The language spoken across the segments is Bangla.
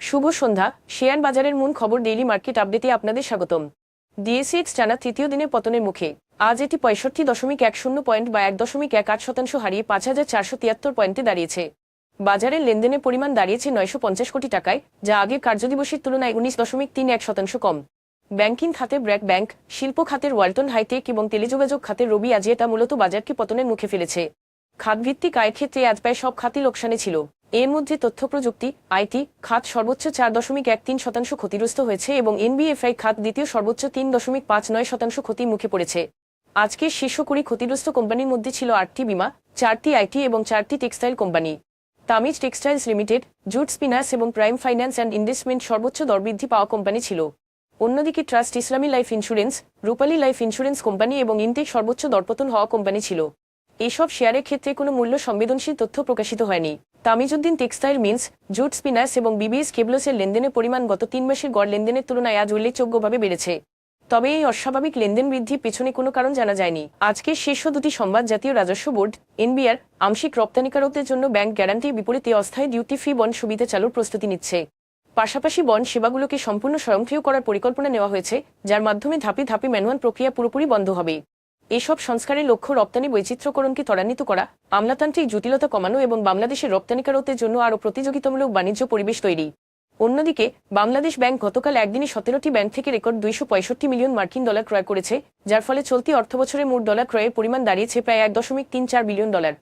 শুভ সন্ধ্যা। শেয়ার বাজারের মূল খবর ডেইলি মার্কেট আপডেটে আপনাদের স্বাগতম। ডিএসিএক্স টানা তৃতীয় দিনে পতনের মুখে। আজ এটি পঁয়ষট্টি দশমিক এক শূন্য পয়েন্ট বা এক দশমিক এক আট শতাংশ হারিয়ে পাঁচ হাজার চারশো তিয়াত্তর পয়েন্টে দাঁড়িয়েছে। বাজারের লেনদেনের পরিমাণ দাঁড়িয়েছে নয়শো পঞ্চাশ কোটি টাকায়, যা আগের কার্যদিবসের তুলনায় উনিশ দশমিক তিন এক শতাংশ কম। ব্যাংকিং খাতে ব্র্যাক ব্যাংক, শিল্প খাতের ওয়ালটন হাইটেক এবং টেলিযোগাযোগ খাতের রবি আজিয়েটা মূলত বাজারকে পতনের মুখে ফেলেছে। খাতভিত্তিক আয়ের ক্ষেত্রে আজ প্রায় সব খাতই লোকসানে ছিল। এর মধ্যে তথ্য প্রযুক্তি আইটি খাত সর্বোচ্চ চার দশমিক এক তিন শতাংশ ক্ষতিগ্রস্ত হয়েছে এবং এনবিএফআই খাত দ্বিতীয় সর্বোচ্চ তিন দশমিক পাঁচ নয় শতাংশ ক্ষতির মুখে পড়েছে। আজকের শীর্ষ কুড়ি ক্ষতিগ্রস্ত কোম্পানির মধ্যে ছিল আটটি বিমা, চারটি আইটি এবং চারটি textile company. Tamij textiles limited, jute spinners এবং প্রাইম ফাইন্যান্স অ্যান্ড ইনভেস্টমেন্ট সর্বোচ্চ দরবৃদ্ধি পাওয়া কোম্পানি ছিল। অন্যদিকে trust Islami life insurance, Rupali life insurance company এবং ইনটেক সর্বোচ্চ দরপতন হওয়া কোম্পানি ছিল। এসব শেয়ারের ক্ষেত্রে কোনো মূল্য সংবেদনশীল তথ্য প্রকাশিত হয়নি। Tamizuddin textile mills, jute spinners এবং বিবিএস কেবলসের লেনদেনের পরিমাণ গত তিন মাসের গড় লেনদেনের তুলনায় আজ উল্লেখযোগ্যভাবে বেড়েছে। তবে এই অস্বাভাবিক লেনদেন বৃদ্ধির পেছনে কোনো কারণ জানা যায়নি। আজকের শীর্ষ দুটি সংবাদ জাতীয় রাজস্ব বোর্ড, এনবিআর, আংশিক রপ্তানিকারকদের জন্য ব্যাংক গ্যারান্টির বিপরীতে অস্থায়ী ডিউটি ফ্রি বন্ড সুবিধা চালুর প্রস্তুতি নিচ্ছে। পাশাপাশি বন্ড সেবাগুলোকে সম্পূর্ণ স্বয়ংক্রিয় করার পরিকল্পনা নেওয়া হয়েছে, যার মাধ্যমে ধাপে ধাপে ম্যানুয়াল প্রক্রিয়া পুরোপুরি বন্ধ হবে। এসব সংস্কারের লক্ষ্য রপ্তানি বৈচিত্র্যকরণকে ত্বরান্বিত করা, আমলাতান্ত্রিক জটিলতা কমানো এবং বাংলাদেশের রপ্তানিকারকদের জন্য আরও প্রতিযোগিতামূলক বাণিজ্য পরিবেশ তৈরি। অন্যদিকে, বাংলাদেশ ব্যাংক গতকাল একদিনে সতেরোটি ব্যাংক থেকে রেকর্ড দুইশো পঁয়ষট্টি মিলিয়ন মার্কিন ডলার ক্রয় করেছে, যার ফলে চলতি অর্থবছরে মোট ডলার ক্রয়ের পরিমাণ দাঁড়িয়েছে প্রায় এক দশমিক তিন চার বিলিয়ন ডলার।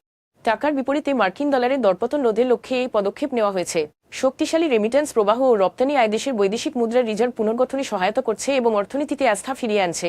টাকার বিপরীতে মার্কিন ডলারের দরপতন রোধের লক্ষ্যে এই পদক্ষেপ নেওয়া হয়েছে। শক্তিশালী রেমিটেন্স প্রবাহ ও রপ্তানি আয় দেশের বৈদেশিক মুদ্রার রিজার্ভ পুনর্গঠনে সহায়তা করছে এবং অর্থনীতিতে আস্থা ফিরিয়ে আনছে।